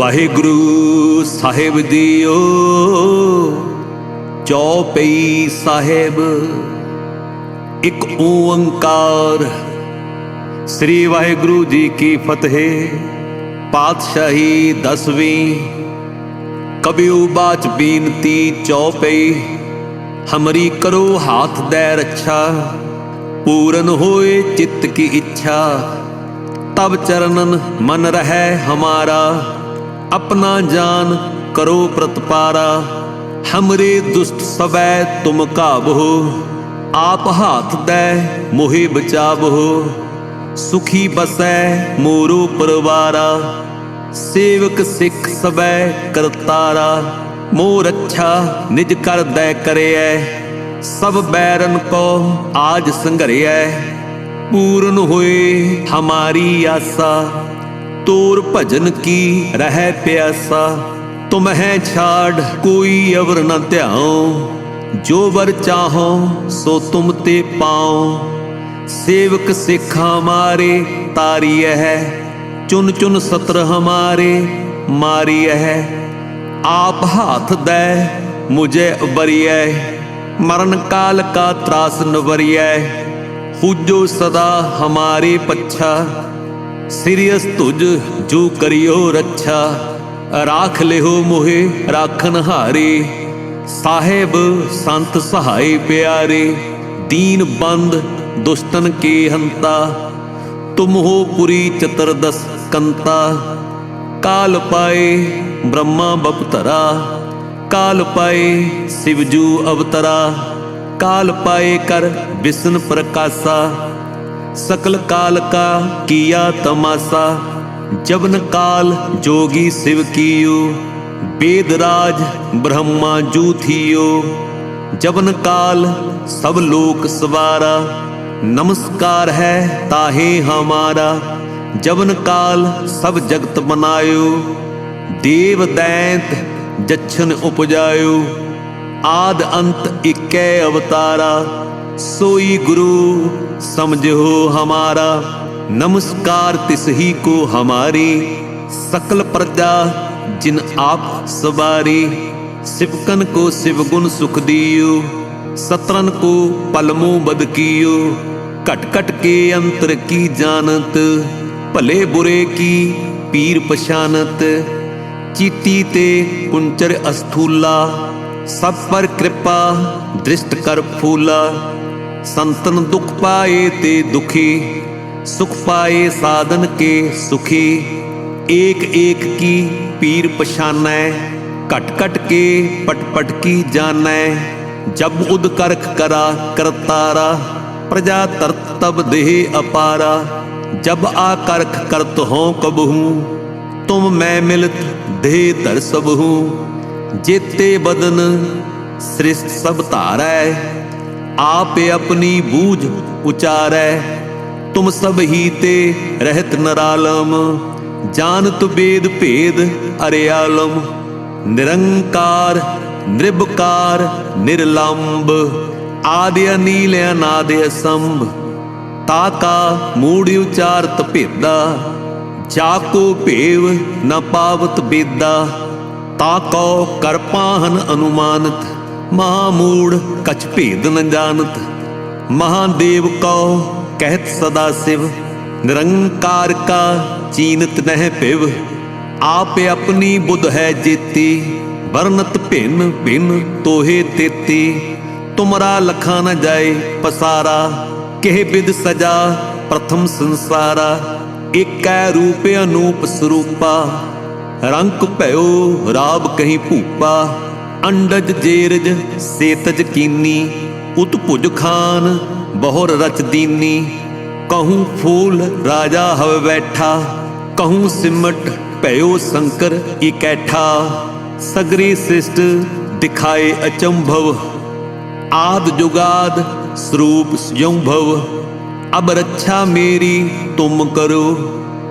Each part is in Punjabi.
ਵਾਹਿਗੁਰੂ ਸਾਹਿਬ ਜੀਓ ਚੌਪਈ ਸਾਹਿਬ, ਇੱਕ ਓੰਕਾਰ। ਸ੍ਰੀ ਵਾਹਿਗੁਰੂ ਜੀ ਕੀ ਫਤਿਹ, ਪਾਤਸ਼ਾਹੀ ਦਸਵੀਂ, ਕਬਿਉ ਬਾਚ ਬੀਨਤੀ ਚੌਪਈ, ਹਮਰੀ ਕਰੋ ਹਾਥ ਦੇ ਰੱਛਾ, ਪੂਰਨ ਹੋਏ ਚਿੱਤ ਕੀ ਇੱਛਾ, ਤਬ ਚਰਨਨ ਮਨ ਰਹਿ ਹਮਾਰਾ। ਆਪਣਾ ਜਾਨ ਕਰੋ ਪ੍ਰਤਪਾਰਾ, ਹਮਰੇ ਦੁਸ਼ਟ ਸਵੈ ਤੁਮ ਕਾਬੋ ਆਪ ਹਾਥ ਦੇ ਮੋਹਿ ਬਚਾਵੋ ਸੁਖੀ ਬਸੈ ਮੋਰੋ ਪਰਵਾਰਾ, ਸੇਵਕ ਸਿੱਖ ਸਬੈ ਕਰਤਾਰਾ ਮੋਰ ਅੱਛਾ ਨਿਜ ਕਰਦੈ ਕਰਿਐ, ਸਭ ਬੈਰਨ ਕੋ ਆਜ ਸੰਘਰਿਐ, ਪੂਰਨ ਹੋਏ ਹਮਾਰੀ ਆਸਾ। ਤੋਰ ਭਜਨ ਕੀ ਰਹਿ ਪਿਆਸਾ? ਤੁਮਹਿ ਛਾੜ ਕੋਈ ਅਵਰ ਨ ਧਿਆਉ। ਜੋ ਵਰ ਚਾਹੋ, ਸੋ ਤੁਮ ਤੇ ਪਾਉ। ਸੇਵਕ ਸਿੱਖ ਹਮਾਰੇ ਤਾਰੀਐ ਹੈ ਚੁਨ ਚੁਨ ਸਤਰ ਹਮਾਰੇ ਮਾਰੀ ਹੈ ਆਪ ਹੱਥ ਦੈ, ਮੁਝੇ ਬਰੀਐ। ਮਰਨ ਕਾਲ ਕਾ ਤਰਾਸ ਨਵਰੀਐ ਹੁਜੋ ਸਦਾ ਹਮਾਰੇ ਪੱਛਾ। ਸਿਰਿਅਸ ਤੁਜ ਜੋ ਕਰਿਓ ਰੱਛਾ। ਰਾਖ ਲਿਓ ਮੋਹਿ, ਰਾਖਨ ਹਾਰੇ। ਸਾਹਿਬ ਸੰਤ ਸਹਾਈ ਪਿਆਰੇ, ਦੀਨ ਬੰਦ ਦੁਸ਼ਟਨ ਕੇ ਹੰਤਾ। ਤੁਮ ਹੋ ਪੁਰੀ ਚਤਰਦਸ ਕੰਤਾ। ਕਾਲ ਪਾਏ ਬ੍ਰਹਮਾ ਬਪਤਰਾ। ਕਾਲ ਪਾਏ ਸਿਵਜੂ ਅਵਤਰਾ। ਕਾਲ ਪਾਏ ਕਰ ਵਿਸ਼ਨ ਪ੍ਰਕਾਸ਼ਾ। सकल काल का किया तमाशा। जबन काल जोगी शिव कियो वेदराज ब्रह्मा जू थियो। जबन काल सब लोक सवारा, नमस्कार है ताहे हमारा। जबन काल सब जगत बनायो देव दैंत जच्छन उपजायो। आद अंत इक्के अवतारा, सोई गुरु समझो हमारा नमस्कार तिस ही को हमारी सकल प्रजा जिन आप सवारी सिवकन को सिवगुण सुख दियो सतरन को पलमो बद कियो कट कट के अंतर की जानत भले बुरे की पीर पशानत चीटी ते कुंचर अस्थूला सब पर कृपा दृष्ट कर फूला संतन दुख पाए ते दुखी, सुख पाए साधन के सुखी। एक एक की पीर पशानै कट कट के पट पट की जानै। जब उद करख करा करतारा प्रजा तरत तब देह अपारा। जब आ करख करत हो कबहू, तुम मैं मिलत देह धर सबहू। जेते बदन सृष्ट सब धारै। ਆਪੇ ਆਪਣੀ ਬੂਝ ਉਚਾਰੈ, ਤੁਮ ਸਭ ਹੀ ਤੇ ਰਹਿਤ ਨਰਾਲਮ, ਜਾਣਤ ਬੇਦ ਭੇਦ ਅਰਿਆਲਮ, ਨਿਰੰਕਾਰ, ਨਿਰਭਕਾਰ, ਨਿਰਲੰਬ, ਆਦਿ ਅਨੀਲ ਅਨਾਦਿ ਸੰਭ ਤਾਕਾ ਮੂੜ ਉਚਾਰਤ ਭੇਦਾ, ਜਾ ਕੋ ਭੇਵ ਨ ਪਾਵਤ ਬੇਦਾ ਤਾਕੋ ਕਰਪਾਹਨ ਅਨੁਮਾਨਤ। ਮਹਾਮੂੜ ਕਛ ਭੇਦ ਨ ਜਾਣਤ। ਮਹਾਦੇਵ ਕੋ ਕਹਿਤ ਸਦਾ ਸਿਵ, ਨਿਰੰਕਾਰ ਕਾ ਚੀਨਤ ਨਹਿ ਪਿਵ। ਆਪ ਆਪਣੀ ਬੁੱਧ ਹੈ ਜੀਤੀ, ਵਰਨਤ ਭਿੰਨ ਭਿੰਨ ਤੋਹੇ ਤੇਤੀ। ਤੁਮਰਾ ਲਖਾ ਨ ਜਾਏ ਪਸਾਰਾ, ਕਿਹ ਬਿਦ ਸਜਾ ਪ੍ਰਥਮ ਸੰਸਾਰਾ। ਏਕੈ ਰੂਪ ਅਨੂਪ ਸਰੂਪਾ, ਰੰਕ ਭਇਓ ਰਾਬ ਕਹੀਂ ਭੂਪਾ। ਅੰਡਜ ਜੇਰਜ, ਸੇਤਜ ਕੀਨੀ, ਉਤ ਭੁਜ ਖਾਨ, ਬਹੁਰ ਰਚ ਦੀਨੀ। ਕਹੂੰ ਫੂਲ ਰਾਜਾ ਹਵ ਬੈਠਾ, ਕਹੂੰ ਸਿਮਟ ਭਇਓ ਸ਼ੰਕਰ ਇਕੈਠਾ। ਸਗਰੀ ਸ੍ਰਿਸ਼ਟ ਦਿਖਾਏ ਅਚੰਭਵ, ਆਦ ਜੁਗਾਦ ਸਰੂਪ ਸੰਭਵ ਅਬ ਰੱਛਾ ਮੇਰੀ ਤੁਮ ਕਰੋ,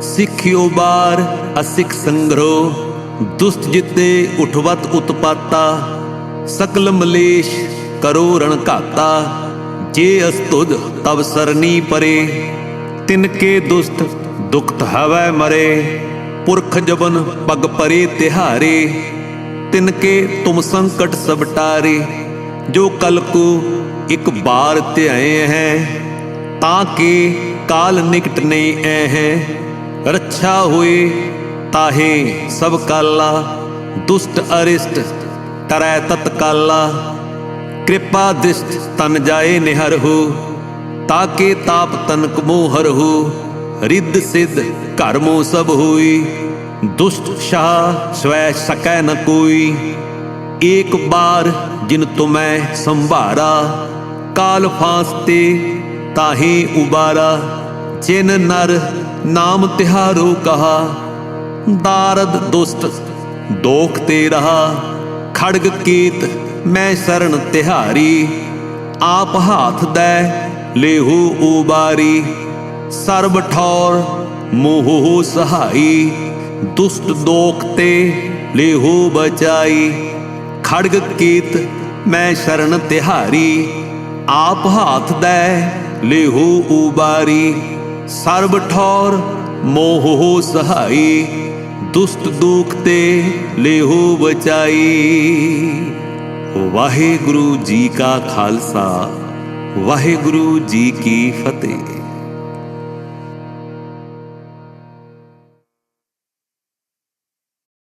ਸਿੱਖਿਓ ਬਾਰ ਅਸਿੱਖ ਸੰਗਰੋ। ਦੁਸਤ ਜਿਤੇ ਉਠਵਤ ਉਤਪਾਤਾ, ਸਕਲ ਮਲੇਸ਼ ਕਰੋ ਰਣ ਘਾਤਾ। ਜੇ ਅਸਤੁਜ ਤਬ ਸਰਨੀ ਪਰੇ, ਤਿਨ ਕੇ ਦੁਸਤ ਦੁਖਤ ਹਵੈ ਮਰੇ। ਪੁਰਖ ਜਬਨ ਪਗ ਪਰੇ ਤਿਹਾਰੇ ਤਿਨਕੇ ਤੁਮ ਸੰਕਟ ਸਭ ਟਾਰੇ। ਜੋ ਕਲ ਕੋ ਇੱਕ ਬਾਰ ਧਿਆਏ ਹੈ, ਤਾਂ ਕਿ ਕਾਲ ਨਿਕਟ ਨਹੀਂ ਐ ਹੈ। ਰੱਛਾ ਹੋਏ ਤਾਹੇ ਸਭ ਕਾਲਾ, ਦੁਸ਼ਟ ਅਰਿਸ਼ਟ ਕਰੈ ਤਤਕਾਲਾ। ਕਿਰਪਾ ਦਿਸ਼ਟ ਤਨ ਜਾਏ ਨਿਹਰ ਤਾਕੇ ਤਾਪ ਤਨਕ ਮੋਹਰ ਹੋ। ਰਿੱਧ ਸਿੱਧ ਘਰ ਮੋ ਸਭ ਹੋਈ, ਦੁਸ਼ਟ ਸ਼ਾਹ ਸਵੈ ਸਕੈ ਨ ਕੋਈ। ਏਕ ਬਾਰ ਜਿਨ ਤੁਮੈ ਸੰਭਾਰਾ, ਕਾਲ ਫਾਸ ਤੇ ਤਾਹੇ ਉਬਾਰਾ। ਜਿਨ ਨਰ ਨਾਮ ਤਿਹਾਰੋ ਕਹਾ ਦਾਰਦ ਦੁਸ਼ਟ ਦੋਖ ਤੇ ਰਹਾ ਖੜਗ ਕੀਤ ਮੈਂ ਸਰਣ ਤਿਹਾਰੀ ਆਪ ਹਾਥ ਦੈ ਲੇਹੂ ਉਬਾਰੀ ਸਰਬ ਠੌਰ ਮੋਹ ਸਹਾਈ ਦੁਸ਼ਟ ਦੋਖ ਤੇ ਲੇਹੂ ਬਚਾਈ ਖੜਗ ਕੀਤ ਮੈਂ ਸ਼ਰਨ ਤਿਹਾਰੀ ਆਪ ਹਾਥ ਦੈ ਲੇਹੂ ਉਬਾਰੀ ਸਰਬ ਠੌਰ ਮੋਹ ਸਹਾਈ ਦੁਸ਼ਟ ਦੁਖ ਤੇ ਲੇਹੋ ਬਚਾਈ। ਵਾਹਿਗੁਰੂ ਜੀ ਕਾ ਖਾਲਸਾ ਵਾਹਿਗੁਰੂ ਜੀ ਕੀ ਫਤਿਹ।